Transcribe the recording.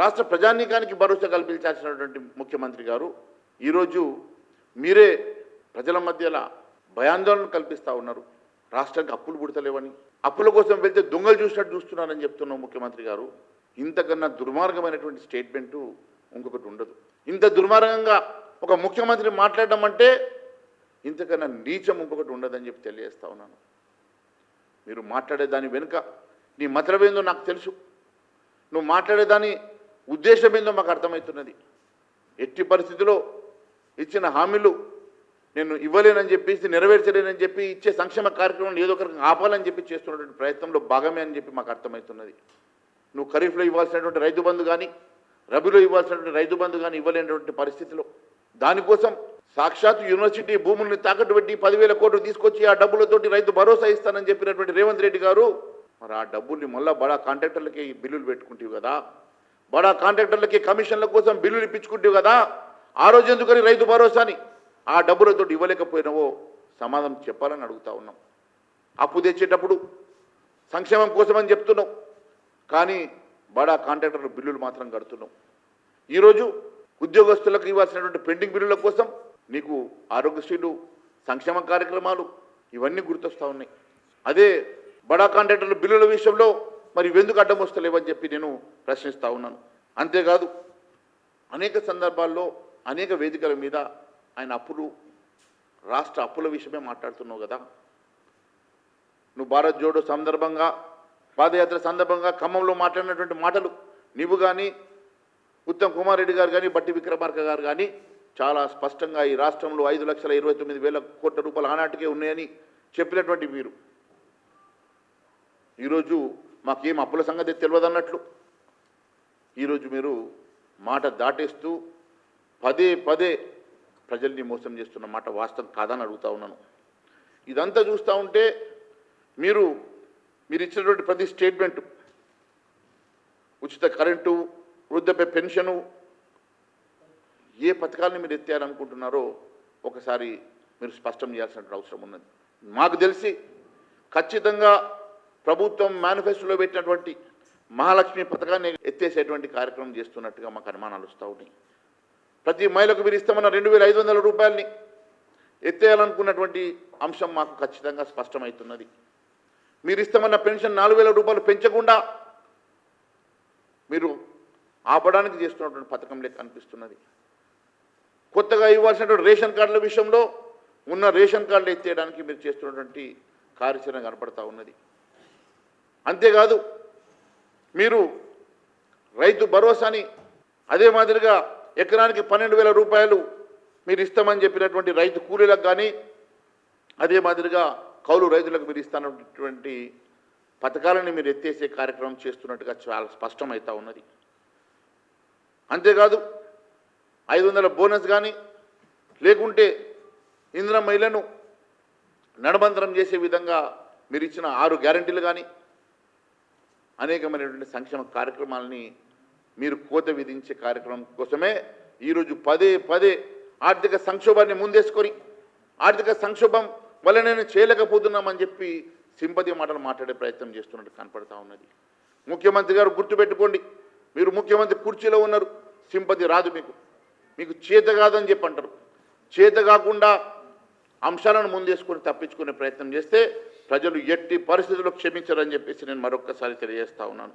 రాష్ట్ర ప్రజానీకానికి భరోసా కల్పించాల్సినటువంటి ముఖ్యమంత్రి గారు ఈరోజు మీరే ప్రజల మధ్యలో భయాందోళన కల్పిస్తూ ఉన్నారు. రాష్ట్రానికి అప్పులు పుడతలేవని. అప్పుల కోసం వెళ్తే దొంగలు చూసినట్టు చూస్తున్నారని చెప్తున్నాం ముఖ్యమంత్రి గారు ఇంతకన్నా దుర్మార్గమైనటువంటి స్టేట్మెంటు ఇంకొకటి ఉండదు. ఇంత దుర్మార్గంగా ఒక ముఖ్యమంత్రి మాట్లాడడం అంటే ఇంతకన్నా నీచం ఇంకొకటి ఉండదని చెప్పి తెలియజేస్తా ఉన్నాను. మీరు మాట్లాడేదాని వెనుక నీ మతలవేందో నాకు తెలుసు. నువ్వు మాట్లాడేదాని ఉద్దేశం ఏందో మాకు అర్థమవుతున్నది. ఎట్టి పరిస్థితిలో ఇచ్చిన హామీలు నేను ఇవ్వలేనని చెప్పేసి నెరవేర్చలేనని చెప్పి ఇచ్చే సంక్షేమ కార్యక్రమం ఏదో ఒక ఆపాలని చెప్పి చేస్తున్నటువంటి ప్రయత్నంలో భాగమే అని చెప్పి మాకు అర్థమవుతున్నది. నువ్వు ఖరీఫ్లో ఇవ్వాల్సినటువంటి రైతు బంధు కానీ రబీలో ఇవ్వాల్సినటువంటి రైతు బంధు కానీ ఇవ్వలేనటువంటి పరిస్థితిలో దానికోసం సాక్షాత్ యూనివర్సిటీ భూముల్ని తాకట్టు పెట్టి పదివేల కోట్లు తీసుకొచ్చి ఆ డబ్బులతోటి రైతు భరోసా ఇస్తానని చెప్పినటువంటి రేవంత్ రెడ్డి గారు మరి ఆ డబ్బుల్ని మళ్ళా బడా కాంట్రాక్టర్లకి బిల్లులు పెట్టుకుంటావు కదా? బడా కాంట్రాక్టర్లకి కమిషన్ల కోసం బిల్లులు ఇప్పించుకుంటావు కదా. ఆ రోజు ఎందుకని రైతు భరోసాని? ఆ డబ్బులతో ఇవ్వలేకపోయినావో సమాధానం చెప్పాలని అడుగుతా ఉన్నాం. అప్పు తెచ్చేటప్పుడు సంక్షేమం కోసమని చెప్తున్నాం. కానీ బడా కాంట్రాక్టర్లు బిల్లులు మాత్రం కడుతున్నాం. ఈరోజు ఉద్యోగస్తులకు ఇవ్వాల్సినటువంటి పెండింగ్ బిల్లుల కోసం నీకు ఆరోగ్యశ్రీలు సంక్షేమ కార్యక్రమాలు ఇవన్నీ గుర్తొస్తూ ఉన్నాయి. అదే బడా కాంట్రాక్టర్ల బిల్లుల విషయంలో మరి ఎందుకు అడ్డం వస్తలేవని చెప్పి నేను ప్రశ్నిస్తూ ఉన్నాను. అంతేకాదు అనేక సందర్భాల్లో అనేక వేదికల మీద ఆయన అప్పులు రాష్ట్ర అప్పుల విషయమే మాట్లాడుతున్నావు కదా. నువ్వు భారత్ జోడో సందర్భంగా పాదయాత్ర సందర్భంగా ఖమ్మంలో మాట్లాడినటువంటి మాటలు నీవు కానీ ఉత్తమ్ కుమార్ రెడ్డి గారు కానీ బట్టి విక్రమార్క గారు కానీ చాలా స్పష్టంగా ఈ రాష్ట్రంలో ఐదు లక్షల ఇరవై తొమ్మిది వేల కోట్ల రూపాయలు ఆనాటికే ఉన్నాయని చెప్పినటువంటి మీరు ఈరోజు మాకేం అప్పుల సంగతి తెలియదు అన్నట్లు ఈరోజు మీరు మాట దాటేస్తూ పదే పదే ప్రజల్ని మోసం చేస్తున్న మాట వాస్తవం కాదని అడుగుతా ఉన్నాను. ఇదంతా చూస్తూ ఉంటే మీరు మీరు ఇచ్చినటువంటి ప్రతి స్టేట్మెంటు ఉచిత కరెంటు వృద్ధపై పెన్షను ఏ పథకాలను మీరు ఎత్తారనుకుంటున్నారో ఒకసారి మీరు స్పష్టం చేయాల్సిన అవసరం ఉన్నది. మాకు తెలిసి ఖచ్చితంగా ప్రభుత్వం మేనిఫెస్టోలో పెట్టినటువంటి మహాలక్ష్మి పథకాన్ని ఎత్తేసేటువంటి కార్యక్రమం చేస్తున్నట్టుగా మాకు అనుమానాలు వస్తూ ఉన్నాయి. ప్రతి మహిళకు మీరు ఇస్తామన్న రెండు వేల ఐదు వందల రూపాయలని ఎత్తేయాలనుకున్నటువంటి అంశం మాకు ఖచ్చితంగా స్పష్టమవుతున్నది. మీరు ఇస్తామన్న పెన్షన్ నాలుగు వేల రూపాయలు పెంచకుండా మీరు ఆపడానికి చేస్తున్నటువంటి పథకం లెక్క అనిపిస్తున్నది. కొత్తగా ఇవ్వాల్సినటువంటి రేషన్ కార్డుల విషయంలో ఉన్న రేషన్ కార్డులు ఎత్తేయడానికి మీరు చేస్తున్నటువంటి కార్యాచరణ కనపడతా ఉన్నది. అంతేకాదు మీరు రైతు భరోసాని అదే మాదిరిగా ఎకరానికి పన్నెండు వేల రూపాయలు మీరు ఇస్తామని చెప్పినటువంటి రైతు కూలీలకు కానీ అదే మాదిరిగా కౌలు రైతులకు మీరు ఇస్తానటువంటి పథకాలని మీరు ఎత్తేసే కార్యక్రమం చేస్తున్నట్టుగా చాలా స్పష్టమవుతా ఉన్నది. అంతేకాదు ఐదు వందల బోనస్ కానీ లేకుంటే ఇంధన మహిళను నడబంతరం చేసే విధంగా మీరు ఇచ్చిన ఆరు గ్యారంటీలు కానీ అనేకమైనటువంటి సంక్షేమ కార్యక్రమాలని మీరు కోత విధించే కార్యక్రమం కోసమే ఈరోజు పదే పదే ఆర్థిక సంక్షోభాన్ని ముందేసుకొని ఆర్థిక సంక్షోభం వల్ల నేను చేయలేకపోతున్నామని చెప్పి సింపతి మాటలు మాట్లాడే ప్రయత్నం చేస్తున్నట్టు కనపడతా ఉన్నది. ముఖ్యమంత్రి గారు గుర్తుపెట్టుకోండి మీరు ముఖ్యమంత్రి కుర్చీలో ఉన్నారు సింపతి రాదు మీకు. మీకు చేత కాదని చెప్పి అంటారు చేత కాకుండా అంశాలను ముందేసుకొని తప్పించుకునే ప్రయత్నం చేస్తే ప్రజలు ఎట్టి పరిస్థితుల్లో క్షమించరని చెప్పేసి నేను మరొక్కసారి తెలియజేస్తా ఉన్నాను.